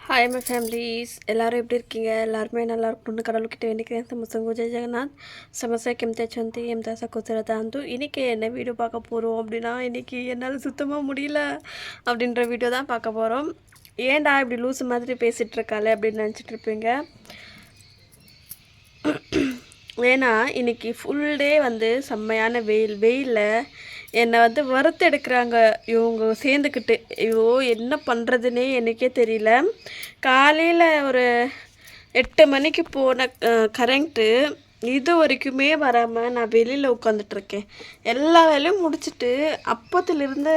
Hi my families ಎಲ್ಲರೂ எப்படி இருக்கீங்க எல்லாருமே நல்லா இருக்கணும்னு கடவுள்கிட்ட வேண்டிக்கிறேன் ಸಮಸ್ಯೆಗೂ ಜಯ ಜಗನ್ನಾಥ್ ಸಮಸ್ಯೆ ಕೆಮ್ತೆ ಚಂತಿ ಎಮ್ತ ಸಕೋತಿರತ ಅಂತು இன்றைக்கி என்ன வீடியோ பார்க்க போகிறோம் அப்படின்னா இன்றைக்கி என்னால் சுத்தமாக முடியல அப்படின்ற வீடியோ தான் பார்க்க போகிறோம் ஏன்டா இப்படி லூசு மாதிரி பேசிகிட்டு இருக்காளே அப்படின்னு நினச்சிட்டு இருப்பீங்க ஏன்னா இன்னைக்கு ஃபுல் டே வந்து செம்மையான வெயில் வெயிலில் என்னை வந்து வறுத்தெடுக்கிறாங்க இவங்க சேர்ந்துக்கிட்டு. ஐயோ என்ன பண்ணுறதுனே எனக்கே தெரியல. காலையில் ஒரு எட்டு மணிக்கு போன கரண்ட்டு இது வரைக்குமே வராமல் நான் வெளியில் உட்காந்துட்ருக்கேன் எல்லா வேலையும் முடிச்சுட்டு அப்போத்துலேருந்து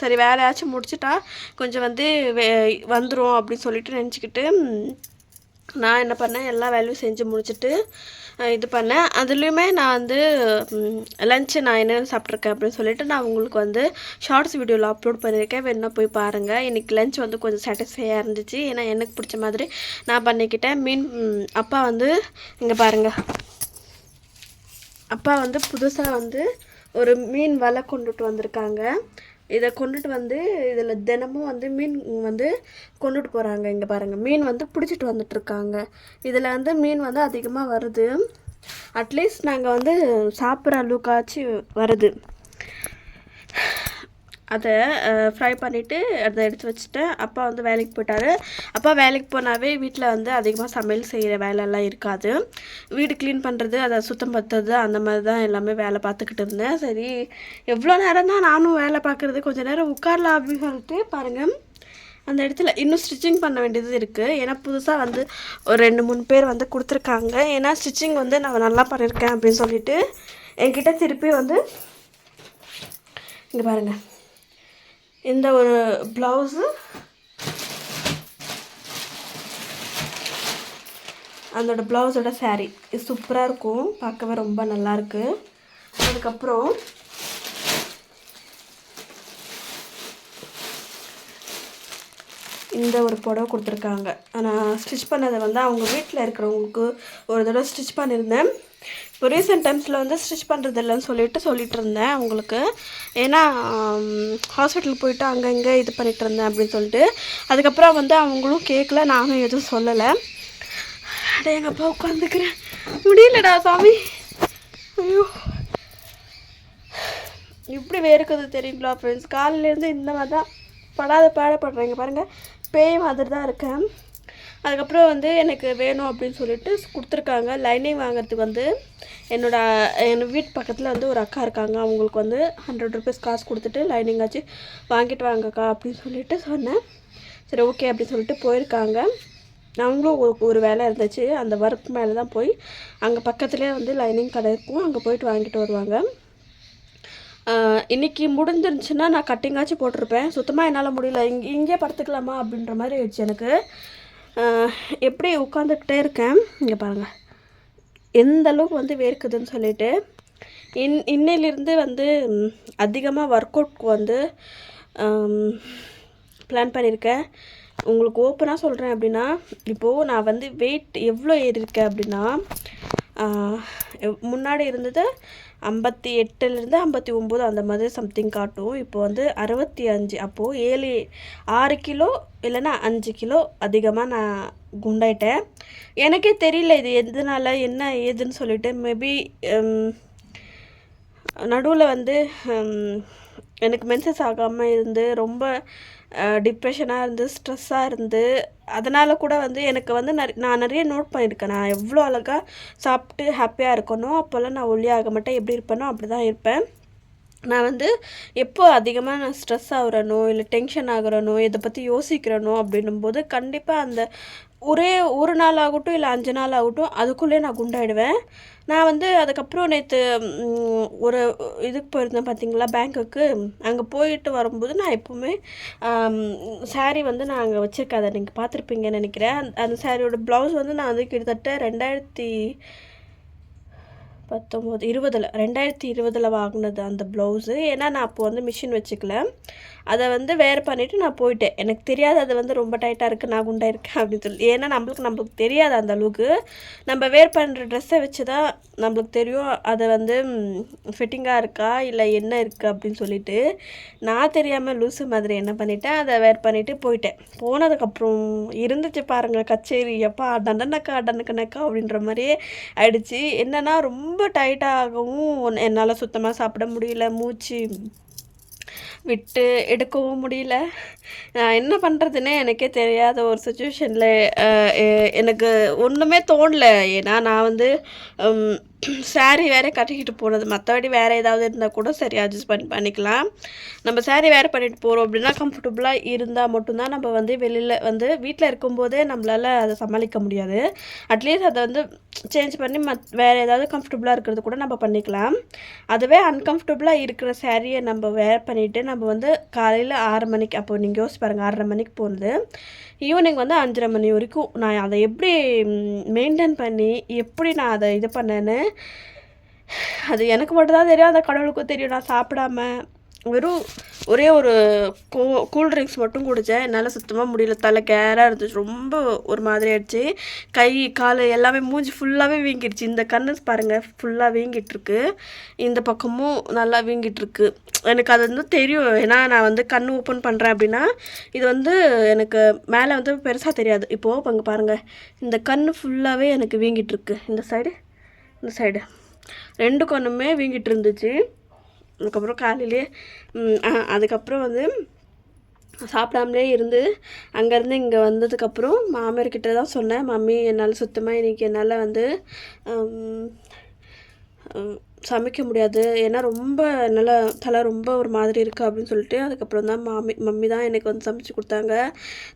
சரி வேலையாச்சும் முடிச்சிட்டா கொஞ்சம் வந்து வே வந்துடும் அப்படின்னு சொல்லிட்டு நினச்சிக்கிட்டு நான் என்ன பண்ணேன் எல்லா வேலையும் செஞ்சு முடிச்சுட்டு இது பண்ணேன். அதுலேயுமே நான் வந்து லஞ்சு நான் என்னென்ன சாப்பிட்ருக்கேன் அப்படின்னு சொல்லிட்டு நான் உங்களுக்கு வந்து ஷார்ட்ஸ் வீடியோவில் அப்லோட் பண்ணியிருக்கேன். வேணா போய் பாருங்கள் இன்றைக்கி லஞ்ச் வந்து கொஞ்சம் சாட்டிஸ்ஃபையாக இருந்துச்சு. ஏன்னா எனக்கு பிடிச்ச மாதிரி நான் பண்ணிக்கிட்டேன். மீன் அப்பா வந்து இங்கே பாருங்கள் அப்பா வந்து புதுசாக வந்து ஒரு மீன் வலை கொண்டுட்டு வந்திருக்காங்க. இதை கொண்டுட்டு வந்து இதில் தினமும் வந்து மீன் வந்து கொண்டுட்டு போகிறாங்க இங்கே பாருங்கள் மீன் வந்து பிடிச்சிட்டு வந்துட்டுருக்காங்க. இதில் வந்து மீன் வந்து அதிகமாக வருது. அட்லீஸ்ட் நாங்கள் வந்து சாப்பிட்ற அளவுக்காச்சும் வருது. அதை ஃப்ரை பண்ணிவிட்டு அதை எடுத்து வச்சுட்டேன் அப்பா வந்து வேலைக்கு போயிட்டாரு. அப்பா வேலைக்கு போனாவே வீட்டில் வந்து அதிகமாக சமையல் செய்கிற வேலையெல்லாம் இருக்காது. வீடு க்ளீன் பண்ணுறது அதை சுத்தம் பத்துறது அந்த மாதிரி தான் எல்லாமே வேலை பார்த்துக்கிட்டு இருந்தேன். சரி எவ்வளோ நேரம் தான் நானும் வேலை பார்க்குறது கொஞ்சம் நேரம் உட்காரலாம் அப்படின்னு சொல்லிட்டு பாருங்கள் அந்த இடத்துல இன்னும் ஸ்டிச்சிங் பண்ண வேண்டியது இருக்குது ஏன்னா புதுசாக வந்து ஒரு ரெண்டு மூணு பேர் வந்து கொடுத்துருக்காங்க. ஏன்னா ஸ்டிச்சிங் வந்து நான் நல்லா பண்ணியிருக்கேன் அப்படின்னு சொல்லிட்டு என்கிட்ட திருப்பி வந்து இங்கே பாருங்கள் இந்த ஒரு ப்ளவுஸு. அதோட ப்ளவுஸோட சாரீ இது சூப்பராக இருக்கும். பார்க்கவே ரொம்ப நல்லாயிருக்கு அதுக்கப்புறம் இந்த ஒரு புடவை கொடுத்துருக்காங்க. நான் ஸ்டிச் பண்ணதை வந்து அவங்க வீட்டில் இருக்கிறவங்களுக்கு ஒரு தடவை ஸ்டிச் பண்ணியிருந்தேன் இப்போ ரீசெண்ட் டைம்ஸில் வந்து ஸ்டிச் பண்ணுறது இல்லைன்னு சொல்லிட்டு சொல்லிட்டு இருந்தேன் அவங்களுக்கு ஏன்னா ஹாஸ்பிட்டல் போயிட்டு அங்கே இங்கே இது பண்ணிட்டு இருந்தேன் அப்படின்னு சொல்லிட்டு. அதுக்கப்புறம் வந்து அவங்களும் கேட்கல நானும் எதுவும் சொல்லலை. அடே எங்கள் அப்பா உட்காந்துக்கிறேன் முடியலடா சாமி. ஐயோ. இப்படி வேர்க்குது தெரியுங்களா ஃப்ரெண்ட்ஸ் காலையிலேருந்து இந்த மாதிரி தான் படாத பாடப்படுறேங்க பாருங்கள் பேய் மாதிரி தான் இருக்கேன். அதுக்கப்புறம் வந்து எனக்கு வேணும் அப்படின்னு சொல்லிட்டு கொடுத்துருக்காங்க. லைனிங் வாங்குறதுக்கு வந்து என்னோடய என் வீட்டு பக்கத்தில் வந்து ஒரு அக்கா இருக்காங்க. அவங்களுக்கு வந்து ஹண்ட்ரட் ருபீஸ் காசு கொடுத்துட்டு லைனிங் ஆச்சு வாங்கிட்டு வாங்கக்கா அப்படின்னு சொல்லிட்டு சொன்னேன். சரி ஓகே அப்படின்னு சொல்லிட்டு போயிருக்காங்க. நாங்களும் ஒரு ஒரு வேலை இருந்துச்சு. அந்த ஒர்க் மேலே தான் போய் அங்கே பக்கத்துலேயே வந்து லைனிங் கடை இருக்கும் அங்கே போயிட்டு வாங்கிட்டு வருவாங்க. இன்னைக்கு முடிஞ்சிருந்துச்சுன்னா நான் கட்டிங்காச்சும் போட்டிருப்பேன். சுத்தமாக என்னால் முடியல. இங்கே இங்கே படுத்துக்கலாமா அப்படின்ற மாதிரி ஆயிடுச்சு எனக்கு. எப்படி உட்காந்துக்கிட்டே இருக்கேன்? இங்கே பாருங்கள் எந்த அளவுக்கு வந்து வேர்க்குதுன்னு சொல்லிட்டு. இன் இன்னையிலிருந்து வந்து அதிகமாக ஒர்க் அவுட்க்கு வந்து பிளான் பண்ணியிருக்கேன். உங்களுக்கு ஓப்பனாக சொல்கிறேன் அப்படின்னா இப்போது நான் வந்து வெயிட் எவ்வளோ ஏறியிருக்கேன் அப்படின்னா எவ்- முன்னாடி இருந்தது ஐம்பத்தி எட்டுலேருந்து ஐம்பத்தி ஒம்பது அந்த மாதிரி சம்திங் காட்டும். இப்போ வந்து அறுபத்தி அஞ்சு அப்போது ஏழு ஆறு கிலோ இல்லைன்னா அஞ்சு கிலோ அதிகமாக நான் குண்டாயிட்டேன். எனக்கே தெரியல இது எதனால என்ன ஏதுன்னு சொல்லிட்டு. மேபி um, நடுவில் வந்து um, எனக்கு மென்சஸ் ஆகாமல் இருந்து ரொம்ப டிப்ரெஷனாக இருந்து ஸ்ட்ரெஸ்ஸாக இருந்து அதனால் கூட வந்து எனக்கு வந்து நிறைய நான் நிறைய நோட் பண்ணியிருக்கேன். நான் எவ்வளோ அழகாக சாப்பிட்டு ஹாப்பியாக இருக்கணும் அப்போல்லாம் நான் ஒல்லியாக மாட்டேன். எப்படி இருப்பேனோ அப்படி தான் இருப்பேன். நான் வந்து எப்போ அதிகமாக நான் ஸ்ட்ரெஸ் ஆகுறனோ இல்லை டென்ஷன் ஆகுறனோ இதை பற்றி யோசிக்கிறனோ அப்படின்னும் போது கண்டிப்பாக அந்த ஒரே ஒரு நாள் ஆகட்டும் இல்லை அஞ்சு நாள் ஆகட்டும் அதுக்குள்ளே நான் குண்டாயிடுவேன். நான் வந்து அதுக்கப்புறம் நேற்று ஒரு இதுக்கு போயிருந்தேன் பார்த்தீங்களா பேங்க்குக்கு அங்கே போயிட்டு வரும்போது நான் எப்போவுமே சாரீ வந்து நான் அங்கே வச்சுருக்கேன். அதை நீங்கள் பார்த்துருப்பீங்கன்னு நினைக்கிறேன். அந்த- அந்த சாரியோட ப்ளவுஸ் வந்து நான் வந்து கிட்டத்தட்ட ரெண்டாயிரத்தி பத்தொம்போது இருபதில் ரெண்டாயிரத்தி இருபதில் வாங்கினது அந்த ப்ளவுஸு ஏன்னா நான் அப்போது வந்து மிஷின் வச்சுக்கல. அதை வந்து வேர் பண்ணிவிட்டு நான் போயிட்டேன். எனக்கு தெரியாது அது வந்து ரொம்ப டைட்டாக இருக்குது நான் குண்டாக இருக்கேன் அப்படின்னு சொல்லி. ஏன்னா நம்மளுக்கு நம்மளுக்கு தெரியாது அந்த அளவுக்கு நம்ம வேர் பண்ணுற ட்ரெஸ்ஸை வச்சு தான் நம்மளுக்கு தெரியும் அதை வந்து ஃபிட்டிங்காக இருக்கா இல்லை என்ன இருக்குது அப்படின்னு சொல்லிட்டு. நான் தெரியாமல் லூஸு மாதிரி என்ன பண்ணிட்டேன் அதை வேர் பண்ணிவிட்டு போயிட்டேன். போனதுக்கப்புறம் இருந்துச்சு பாருங்கள் கச்சேரி. எப்பா டண்டனக்கா டன்னக்கனக்கா அப்படின்ற மாதிரியே ஆயிடுச்சு. என்னென்னா ரொம்ப டைட்டாகவும் என்னால் சுத்தமாக சாப்பிட முடியல. மூச்சு விட்டு எடுக்கவும் முடியல. நான் என்ன பண்ணுறதுன்னே எனக்கே தெரியாத ஒரு சுச்சுவேஷனில் எனக்கு ஒன்றுமே தோணல. ஏன்னா நான் வந்து சாரீ வேறு கட்டிக்கிட்டு போனது. மற்றபடி வேறு ஏதாவது இருந்தால் கூட சரி அட்ஜஸ்ட் பண்ணி பண்ணிக்கலாம். நம்ம சாரீ வேறு பண்ணிட்டு போகிறோம் அப்படின்னா கம்ஃபர்டபுளாக இருந்தால் மட்டும்தான் நம்ம வந்து வெளியில் வந்து வீட்டில் இருக்கும்போதே நம்மளால் அதை சமாளிக்க முடியாது. அட்லீஸ்ட் அதை வந்து சேஞ்ச் பண்ணி மத் வேறு ஏதாவது கம்ஃபர்டபுளாக இருக்கிறது கூட நம்ம பண்ணிக்கலாம். அதுவே அன்கம்ஃபர்டபுளாக இருக்கிற சாரியை நம்ம வேர் பண்ணிவிட்டு நம்ம வந்து காலையில் ஆறு மணிக்கு அப்போது நீங்கள் யோசிச்சு பாருங்கள் ஆறரை மணிக்கு போனது. ஈவினிங் வந்து அஞ்சரை மணி வரைக்கும் நான் அதை எப்படி மெயின்டைன் பண்ணி எப்படி நான் அதை இது பண்ணேன்னு அது எனக்கு மட்டும்தான் தெரியும். அந்த கடவுளுக்கும் தெரியும். நான் சாப்பிடாம வெறும் ஒரே ஒரு கோ கூல் ட்ரிங்க்ஸ் மட்டும் குடித்தேன் என்னால் சுத்தமாக முடியல. தலை கேராக இருந்துச்சு. ரொம்ப ஒரு மாதிரி ஆயிடுச்சு. கை கால் எல்லாமே மூஞ்சி ஃபுல்லாகவே வீங்கிடுச்சு. இந்த கண்ணு பாருங்கள் ஃபுல்லாக வீங்கிட்டுருக்கு. இந்த பக்கமும் நல்லா வீங்கிட்டுருக்கு. எனக்கு அது வந்து தெரியும். ஏன்னா நான் வந்து கண் ஓப்பன் பண்ணுறேன் அப்படின்னா இது வந்து எனக்கு மேலே வந்து பெருசாக தெரியாது. இப்போது அங்கே பாருங்கள் இந்த கண் ஃபுல்லாகவே எனக்கு வீங்கிட்டுருக்கு. இந்த சைடு இந்த சைடு ரெண்டு கண்ணுமே வீங்கிட்டு இருந்துச்சு அதுக்கப்புறம் காலையிலே அதுக்கப்புறம் வந்து சாப்பிடாமலே இருந்து அங்கேருந்து இங்கே வந்ததுக்கப்புறம் மாமியார்கிட்ட தான் சொன்னேன் மம்மி என்னால் சுத்தமாக இன்றைக்கி என்னால் வந்து சமைக்க முடியாது. ஏன்னா ரொம்ப நல்லா தலை ரொம்ப ஒரு மாதிரி இருக்குது அப்படின்னு சொல்லிட்டு அதுக்கப்புறம் தான் மாமி மம்மி தான் எனக்கு வந்து சமைச்சு கொடுத்தாங்க.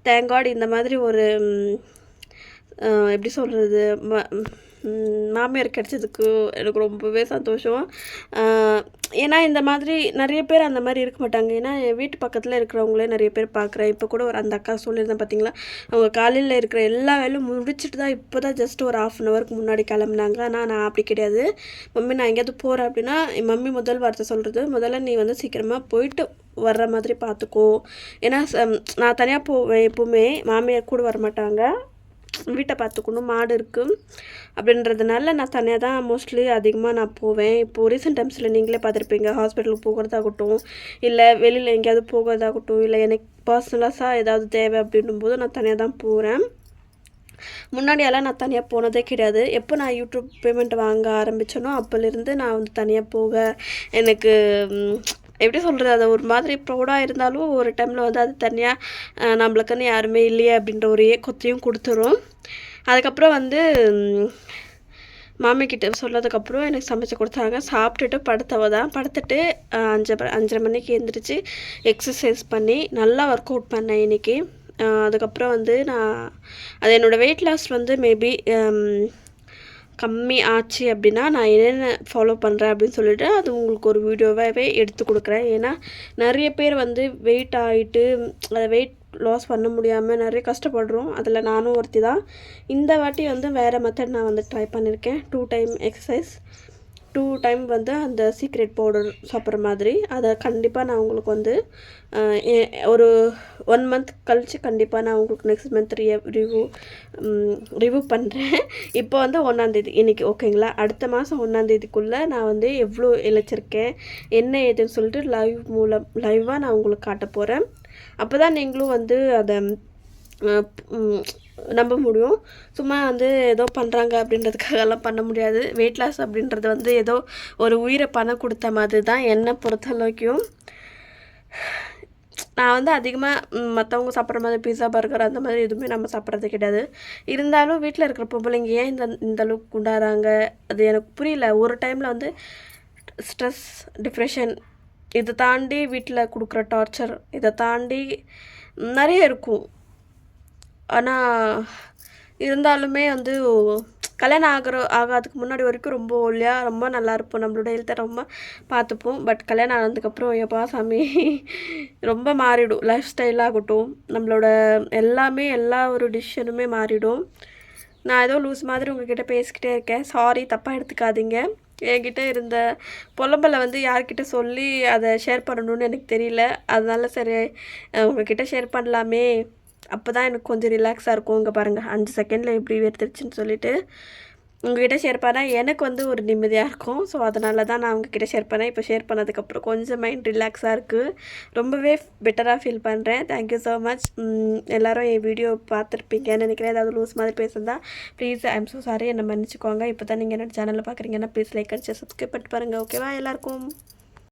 தேங்காடு இந்த மாதிரி ஒரு எப்படி சொல்கிறது ம மாமியார் கிடச்சதுக்கு எனக்கு ரொம்பவே சந்தோஷம். ஏன்னா இந்த மாதிரி நிறைய பேர் அந்த மாதிரி இருக்க மாட்டாங்க. ஏன்னா என் வீட்டு பக்கத்தில் இருக்கிறவங்களே நிறைய பேர் பார்க்குறேன் இப்போ கூட ஒரு அந்த அக்கா சொல்லியிருந்தேன் பார்த்தீங்களா அவங்க காலையில் இருக்கிற எல்லா வேலையும் முடிச்சுட்டு தான் இப்போ தான் ஜஸ்ட் ஒரு ஆஃப் அன் ஹவருக்கு முன்னாடி கிளம்புனாங்க. ஆனால் நான் அப்படி கிடையாது. மம்மி நான் எங்கேயாவது போகிறேன் அப்படின்னா என் மம்மி முதல் வார்த்தை சொல்கிறது முதல்ல நீ வந்து சீக்கிரமாக போயிட்டு வர்ற மாதிரி பார்த்துக்கோ ஏன்னா நான் தனியாக போவேன் எப்போவுமே. மாமியார் கூட வர மாட்டாங்க வீட்டை பார்த்துக்கணும் மாடு இருக்குது அப்படின்றதுனால நான் தனியாக தான் மோஸ்ட்லி அதிகமாக நான் போவேன். இப்போது ரீசெண்ட் டைம்ஸில் நீங்களே பார்த்துருப்பீங்க ஹாஸ்பிட்டலுக்கு போகிறதாகட்டும் இல்லை வெளியில் எங்கேயாவது போகிறதாகட்டும் இல்லை எனக்கு பர்சனலாக ஏதாவது தேவை அப்படின்னும் போது நான் தனியாக தான் போகிறேன் முன்னாடியெல்லாம் நான் தனியாக போனதே கிடையாது. எப்போ நான் யூடியூப் பேமெண்ட் வாங்க ஆரம்பித்தேனோ அப்போலேருந்து நான் வந்து தனியாக போக எனக்கு எப்படி சொல்கிறது அது ஒரு மாதிரி ப்ரௌடாக இருந்தாலும் ஒரு டைமில் வந்து அது தனியாக நம்மளுக்குன்னு யாருமே இல்லையே அப்படின்ற ஒரு கொத்தையும் கொடுத்துரும். அதுக்கப்புறம் வந்து மாமிக்கிட்ட சொன்னதுக்கப்புறம் எனக்கு சமைச்சு கொடுத்தாங்க. சாப்பிட்டுட்டு படுத்தவ தான். படுத்துட்டு அஞ்சு அஞ்சரை மணிக்கு எழுந்திரிச்சு எக்ஸசைஸ் பண்ணி நல்லா ஒர்க் அவுட் பண்ணேன் இன்றைக்கி அதுக்கப்புறம் வந்து நான் அது என்னோடய வெயிட் லாஸ் வந்து மேபி கம்மி ஆச்சு அப்படின்னா நான் என்னென்ன ஃபாலோ பண்ணுறேன் அப்படின்னு சொல்லிட்டு அது உங்களுக்கு ஒரு வீடியோவாகவே எடுத்து கொடுக்குறேன். ஏன்னா நிறைய பேர் வந்து வெயிட் ஆகிட்டு அதை வெயிட் லாஸ் பண்ண முடியாமல் நிறைய கஷ்டப்படுறோம். அதில் நானும் ஒருத்தி தான் இந்த வாட்டி வந்து வேறு மெத்தட் நான் வந்து ட்ரை பண்ணியிருக்கேன் two time exercise two time வந்து அந்த சீக்ரெட் பவுடர் சாப்பிட்ற மாதிரி. அதை கண்டிப்பாக நான் உங்களுக்கு வந்து ஒரு ஒன் மந்த் கழித்து கண்டிப்பாக நான் உங்களுக்கு நெக்ஸ்ட் மந்த் ரிவ்யூ ரிவ்யூ பண்ணுறேன் இப்போ வந்து ஒன்றாந்தேதி இன்றைக்கி ஓகேங்களா அடுத்த மாதம் ஒன்றாந்தேதிக்குள்ளே நான் வந்து எவ்வளோ இழைச்சிருக்கேன் என்ன ஏதுன்னு சொல்லிட்டு லைவ் மூலம் லைவாக நான் உங்களுக்கு காட்ட போகிறேன் அப்போ தான் நீங்களும் வந்து அதை நம்ப முடியும். சும்மா வந்து ஏதோ பண்ணுறாங்க அப்படின்றதுக்காகலாம் பண்ண முடியாது. வெயிட் லாஸ் அப்படின்றது வந்து ஏதோ ஒரு உயிரை பணம் கொடுத்த மாதிரி தான் என்னை பொறுத்தளவுக்கும் நான் வந்து அதிகமாக மற்றவங்க சாப்பிட்ற மாதிரி பீஸா பர்கர் அந்த மாதிரி எதுவுமே நம்ம சாப்பிட்றது கிடையாது. இருந்தாலும் வீட்டில் இருக்கிற பொம்பளைங்க ஏன் இந்த இந்த அளவுக்கு கொண்டாடுறாங்க அது எனக்கு புரியல. ஒரு டைமில் வந்து ஸ்ட்ரெஸ் டிப்ரெஷன் இதை தாண்டி வீட்டில் கொடுக்குற டார்ச்சர் இதை தாண்டி நிறைய இருக்கும். ஆனால் இருந்தாலுமே வந்து கல்யாணம் ஆகிற ஆகாதுக்கு முன்னாடி வரைக்கும் ரொம்ப ஒல்லியாக ரொம்ப நல்லா இருப்போம். நம்மளோட ஹெல்த்தை ரொம்ப பார்த்துப்போம். பட் கல்யாணம் ஆனதுக்கப்புறம் எப்பா சாமி ரொம்ப மாறிடும். லைஃப் ஸ்டைலாகட்டும் நம்மளோட எல்லாமே எல்லா ஒரு டிசிஷனுமே மாறிடும். நான் ஏதோ லூஸ் மாதிரி உங்ககிட்ட பேசிக்கிட்டே இருக்கேன். சாரி தப்பாக எடுத்துக்காதீங்க. என்கிட்ட இருந்த புலம்பலை வந்து யார்கிட்ட சொல்லி அதை ஷேர் பண்ணணும்னு எனக்கு தெரியல. அதனால சரி உங்ககிட்ட ஷேர் பண்ணலாமே. அப்போ தான் எனக்கு கொஞ்சம் ரிலாக்ஸாக இருக்கும். இங்கே பாருங்கள் அஞ்சு செகண்டில் எப்படி வேர்த்துருச்சுன்னு சொல்லிட்டு உங்ககிட்ட ஷேர் பண்ணால் எனக்கு வந்து ஒரு நிம்மதியாக இருக்கும். ஸோ அதனால தான் நான் உங்ககிட்ட ஷேர் பண்ணேன். இப்போ ஷேர் பண்ணதுக்கப்புறம் கொஞ்சம் மைண்ட் ரிலாக்ஸாக இருக்குது ரொம்பவே பெட்டராக ஃபீல் பண்ணுறேன் தேங்க்யூ ஸோ மச் எல்லோரும் என் வீடியோ பார்த்துருப்பீங்கன்னு நினைக்கிறேன். ஏதாவது லூஸ் மாதிரி பேசுகிறதா ப்ளீஸ் ஐம் ஸோ சாரி என்னை மன்னிச்சுக்கோங்க. இப்போ தான் நீங்கள் என்னோட சேனலில் பார்க்குறீங்கன்னா ப்ளீஸ் லைக் அடிச்சு சப்ஸ்கிரைப் பண்ணிட்டு பாருங்கள் ஓகேவா எல்லாருக்கும்?